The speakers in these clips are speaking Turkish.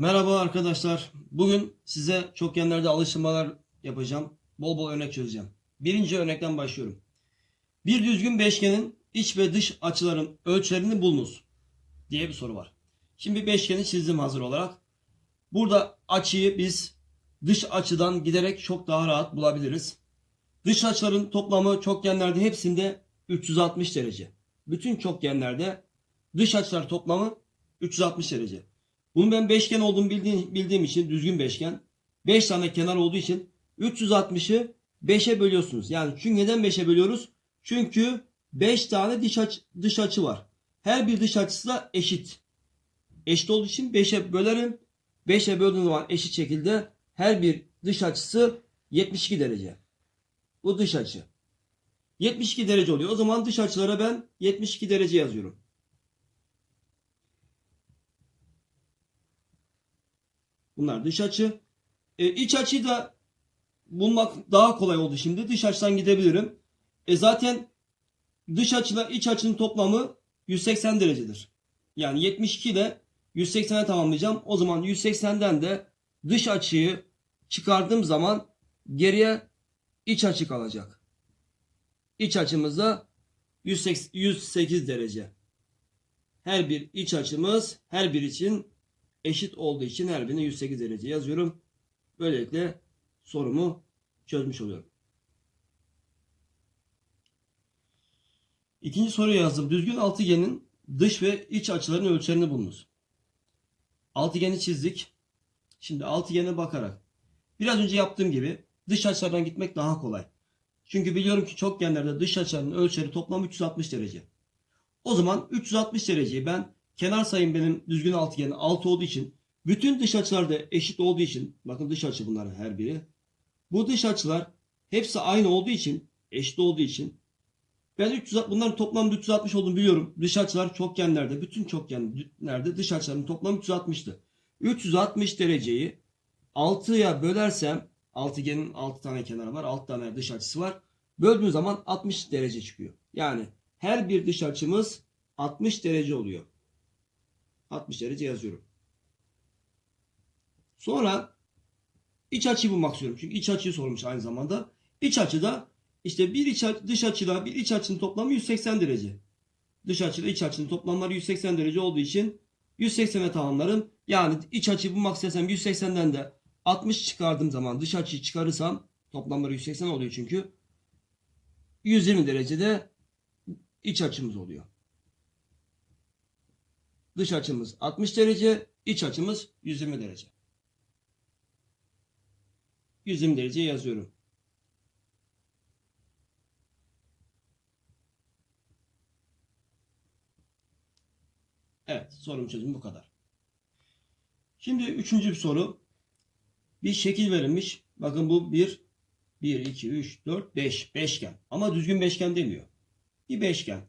Merhaba arkadaşlar. Bugün size çokgenlerde alıştırmalar yapacağım. Bol bol örnek çözeceğim. Birinci örnekten başlıyorum. Bir düzgün beşgenin iç ve dış açıların ölçülerini bulunuz diye bir soru var. Şimdi beşgeni çizdim hazır olarak. Burada açıyı biz dış açıdan giderek çok daha rahat bulabiliriz. Dış açıların toplamı çokgenlerde hepsinde 360 derece. Bütün çokgenlerde dış açılar toplamı 360 derece. Bunu ben beşgen olduğunu bildiğim, bildiğim için düzgün beşgen. 5 tane kenar olduğu için 360'ı 5'e bölüyorsunuz. Yani çünkü neden 5'e bölüyoruz? Çünkü 5 tane dış, aç, dış açı var. Her bir dış açısı da eşit. Eşit olduğu için 5'e bölerim. 5'e böldüğüm zaman eşit şekilde her bir dış açısı 72 derece. Bu dış açı. 72 derece oluyor. O zaman dış açılara ben 72 derece yazıyorum. Bunlar dış açı. E, iç açıyı da bulmak daha kolay oldu şimdi. Dış açıdan gidebilirim. E zaten dış açıyla iç açının toplamı 180 derecedir. Yani 72 ile 180'e tamamlayacağım. O zaman 180'den de dış açıyı çıkardığım zaman geriye iç açı kalacak. İç açımız da 108, 108 derece. Her bir iç açımız her bir için eşit olduğu için her birine 108 derece yazıyorum. Böylelikle sorumu çözmüş oluyorum. İkinci soruyu yazdım. Düzgün altıgenin dış ve iç açılarının ölçülerini bulunuz. Altıgeni çizdik. Şimdi altıgene bakarak biraz önce yaptığım gibi dış açılardan gitmek daha kolay. Çünkü biliyorum ki çokgenlerde dış açıların ölçüleri toplam 360 derece. O zaman 360 dereceyi ben kenar sayım benim düzgün altıgenin 6 olduğu için bütün dış açılar da eşit olduğu için bakın dış açı bunların her biri. Bu dış açılar hepsi aynı olduğu için eşit olduğu için ben 300 bunların toplamda 360 olduğunu biliyorum. Dış açılar çokgenlerde bütün çokgenlerde dış açıların toplamı 360'tı. 360 dereceyi 6'ya bölersem altıgenin 6 tane kenarı var 6 tane dış açısı var. Böldüğüm zaman 60 derece çıkıyor. Yani her bir dış açımız 60 derece oluyor. 60 derece yazıyorum. Sonra iç açıyı bulmak istiyorum. Çünkü iç açıyı sormuş aynı zamanda. İç açıda işte bir iç açı, dış açıyla bir iç açının toplamı 180 derece. Dış açıyla iç açının toplamları 180 derece olduğu için 180'e tamamlarım. Yani iç açıyı bulmak istesem 180'den de 60 çıkardığım zaman dış açıyı çıkarırsam toplamları 180 oluyor çünkü 120 derecede iç açımız oluyor. Dış açımız 60 derece, iç açımız 120 derece. 120 derece yazıyorum. Evet, sorum çözüm bu kadar. Şimdi üçüncü bir soru. Bir şekil verilmiş. Bakın bu bir 1, 2, 3, 4, 5. Beşgen. Ama düzgün beşgen demiyor. Bir beşgen.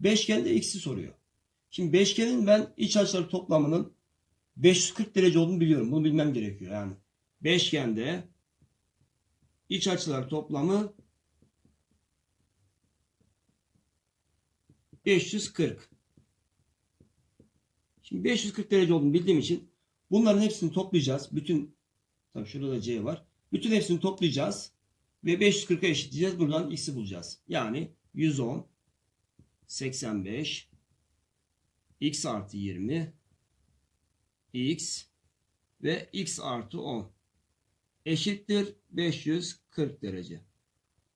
Beşgende x'i soruyor. Şimdi beşgenin ben iç açıları toplamının 540 derece olduğunu biliyorum. Bunu bilmem gerekiyor. Yani beşgende iç açılar toplamı 540. Şimdi 540 derece olduğunu bildiğim için bunların hepsini toplayacağız. Bütün tabii şurada da C var. Bütün hepsini toplayacağız ve 540'a eşitleyeceğiz. Buradan x'i bulacağız. Yani 110 85 x artı 20 x ve x artı 10 eşittir 540 derece.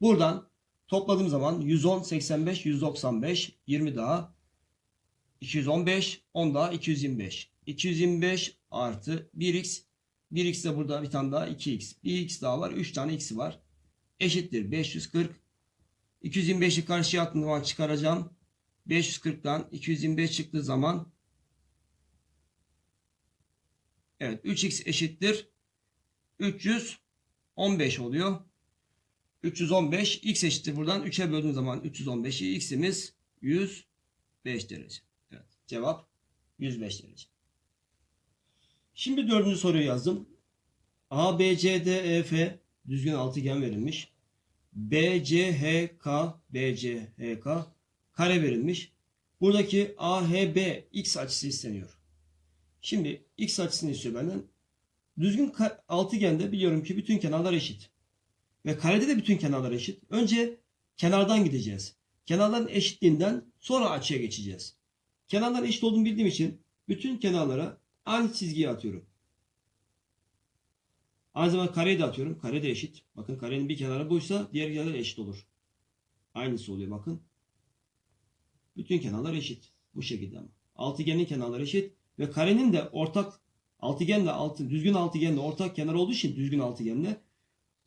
Buradan topladığım zaman 110, 85, 195, 20 daha 215, 10 daha 225. 225 artı 1x 1x de burada bir tane daha 2x. Bir x daha var. 3 tane x'i var. Eşittir 540. 225'i karşıya attığım zaman çıkaracağım. 540'tan 225 çıktığı zaman evet 3x eşittir 315 oluyor. 315 x eşittir buradan 3'e böldüğüm zaman 315'i x'imiz 105 derece. Evet, cevap 105 derece. Şimdi dördüncü soruyu yazdım. A, B, C, D, E, F düzgün altıgen verilmiş. B, C, H, K, B, C, H, K kare verilmiş. Buradaki AHB x açısı isteniyor. Şimdi x açısını istiyor benden. Düzgün altıgende biliyorum ki bütün kenarlar eşit. Ve karede de bütün kenarlar eşit. Önce kenardan gideceğiz. Kenarların eşitliğinden sonra açıya geçeceğiz. Kenarların eşit olduğunu bildiğim için bütün kenarlara aynı çizgiyi atıyorum. Aynı zamanda kareyi de atıyorum. Kare de eşit. Bakın karenin bir kenarı buysa diğer kenarlar eşit olur. Aynısı oluyor bakın. Bütün kenarlar eşit. Bu şekilde ama. Altıgenin kenarları eşit ve karenin de ortak altıgenle altı düzgün altıgenle ortak kenar olduğu için düzgün altıgenle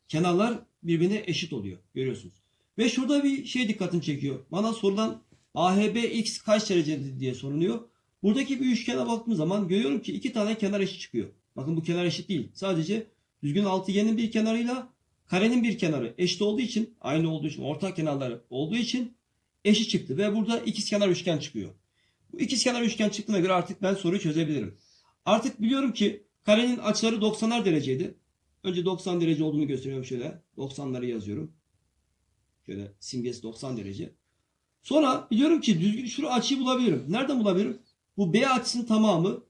kenarlar birbirine eşit oluyor. Görüyorsunuz. Ve şurada bir şey dikkatimi çekiyor. Bana sorulan AHB x kaç derecedir diye soruluyor. Buradaki bir üçgene baktığım zaman görüyorum ki iki tane kenar eşit çıkıyor. Bakın bu kenar eşit değil. Sadece düzgün altıgenin bir kenarıyla karenin bir kenarı eşit olduğu için, aynı olduğu için, ortak kenarları olduğu için eşit çıktı. Ve burada ikizkenar üçgen çıkıyor. Bu ikizkenar üçgen çıktığına göre artık ben soruyu çözebilirim. Artık biliyorum ki karenin açıları 90'ar dereceydi. Önce 90 derece olduğunu gösteriyorum şöyle. 90'ları yazıyorum. Şöyle simgesi 90 derece. Sonra biliyorum ki düzgün şu açıyı bulabilirim. Nereden bulabilirim? Bu B açısının tamamı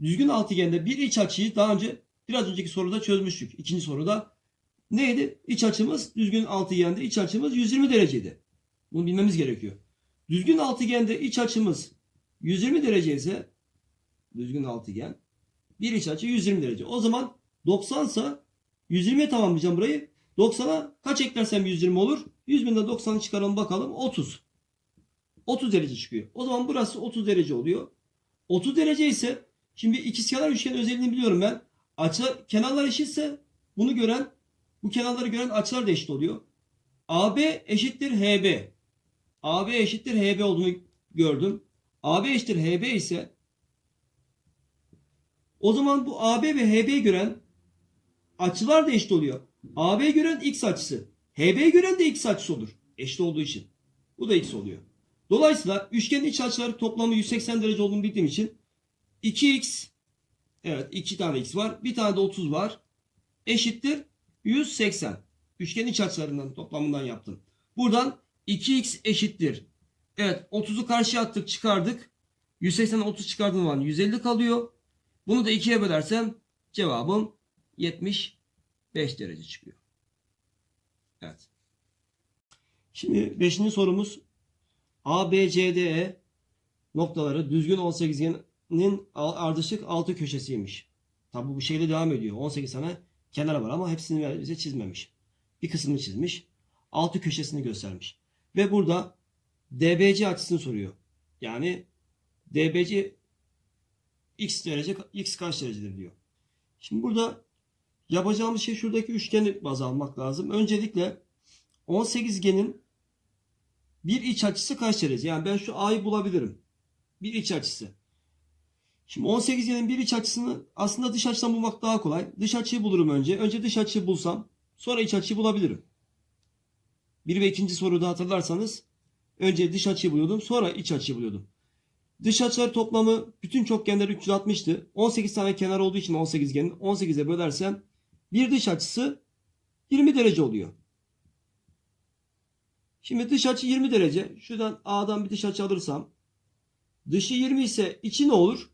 düzgün altıgende bir iç açıyı daha önce biraz önceki soruda çözmüştük. İkinci soruda neydi? İç açımız düzgün altıgende iç açımız 120 dereceydi. Bunu bilmemiz gerekiyor. Düzgün altıgende iç açımız 120 derece ise düzgün altıgen bir iç açı 120 derece. O zaman 90 ise 120'ye tamamlayacağım burayı. 90'a kaç eklersem 120 olur? 100 binde 90'ı çıkaralım bakalım 30. 30 derece çıkıyor. O zaman burası 30 derece oluyor. 30 derece ise şimdi ikizkenar üçgen özelliğini biliyorum ben. Açı kenarlar eşitse bunu gören bu kenarları gören açılar da eşit oluyor. AB eşittir HB. AB eşittir HB olduğunu gördüm. AB eşittir HB ise o zaman bu AB ve HB gören açılar da eşit oluyor. AB gören x açısı. HB gören de x açısı olur. Eşit olduğu için. Bu da x oluyor. Dolayısıyla üçgenin iç açıları toplamı 180 derece olduğunu bildiğim için 2x evet 2 tane x var. Bir tane de 30 var. Eşittir 180. Üçgenin iç açılarından toplamından yaptım. Buradan 2x eşittir. Evet 30'u karşıya attık çıkardık. 180'den 30 çıkardığım zaman 150 kalıyor. Bunu da 2'ye bölersem cevabım 75 derece çıkıyor. Evet. Şimdi 5. sorumuz ABCDE noktaları düzgün 18'in ardışık altı köşesiymiş. Tabi bu şekilde devam ediyor. 18 tane kenara var ama hepsini bize çizmemiş. Bir kısmını çizmiş. Altı köşesini göstermiş. Ve burada DBC açısını soruyor. Yani DBC x derece x kaç derecedir diyor. Şimdi burada yapacağımız şey şuradaki üçgeni baz almak lazım. Öncelikle 18genin bir iç açısı kaç derece? Yani ben şu A'yı bulabilirim. Bir iç açısı. Şimdi 18genin bir iç açısını aslında dış açıdan bulmak daha kolay. Dış açıyı bulurum önce. Önce dış açıyı bulsam sonra iç açıyı bulabilirim. Bir ve ikinci soruda hatırlarsanız önce dış açıyı buluyordum sonra iç açıyı buluyordum. Dış açılar toplamı bütün çokgenler 360'tı. 18 tane kenar olduğu için 18genin 18'e bölersem bir dış açısı 20 derece oluyor. Şimdi dış açı 20 derece. Şuradan A'dan bir dış açı alırsam dışı 20 ise içi ne olur?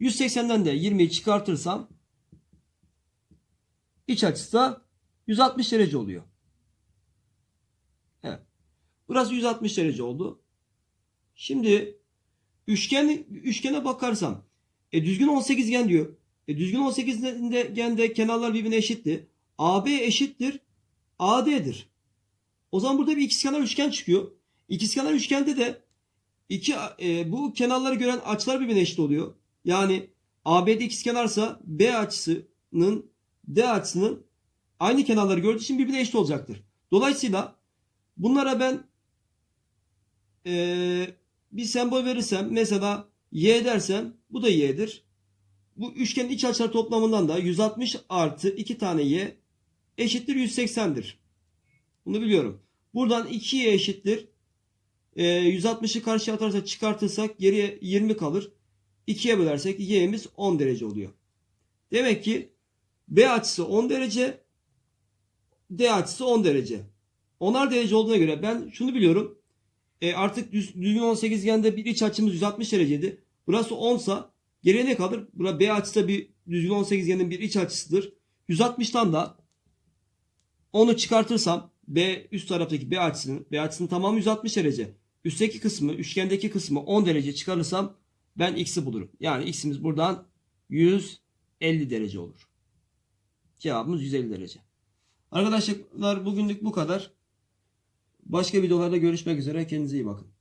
180'den de 20'yi çıkartırsam iç açısı da 160 derece oluyor. Burası 160 derece oldu. Şimdi üçgen üçgene bakarsam e düzgün 18 gen diyor. E düzgün 18 gende kenarlar birbirine eşitti. AB eşittir AD'dir. O zaman burada bir ikizkenar üçgen çıkıyor. İkizkenar üçgende de iki e, bu kenarları gören açılar birbirine eşit oluyor. Yani AB'de ikizkenarsa B açısının D açısının aynı kenarları gördüğü için birbirine eşit olacaktır. Dolayısıyla bunlara ben e, bir sembol verirsem mesela Y dersem bu da Y'dir. Bu üçgenin iç açılar toplamından da 160 artı 2 tane Y eşittir 180'dir. Bunu biliyorum. Buradan 2Y eşittir. E, 160'ı karşıya atarsak çıkartırsak geriye 20 kalır. 2'ye bölersek Y'miz 10 derece oluyor. Demek ki B açısı 10 derece. D açısı 10 derece. 10'ar derece olduğuna göre ben şunu biliyorum. E, artık düz, düzgün 18gende bir iç açımız 160 dereceydi. Burası 10 sa Geriye ne kalır? Burada B açısı da bir düzgün 18 genin bir iç açısıdır. 160'tan da onu çıkartırsam B üst taraftaki B açısının B açısının tamamı 160 derece. Üstteki kısmı, üçgendeki kısmı 10 derece çıkarırsam ben x'i bulurum. Yani x'imiz buradan 150 derece olur. Cevabımız 150 derece. Arkadaşlar bugünlük bu kadar. Başka videolarda görüşmek üzere. Kendinize iyi bakın.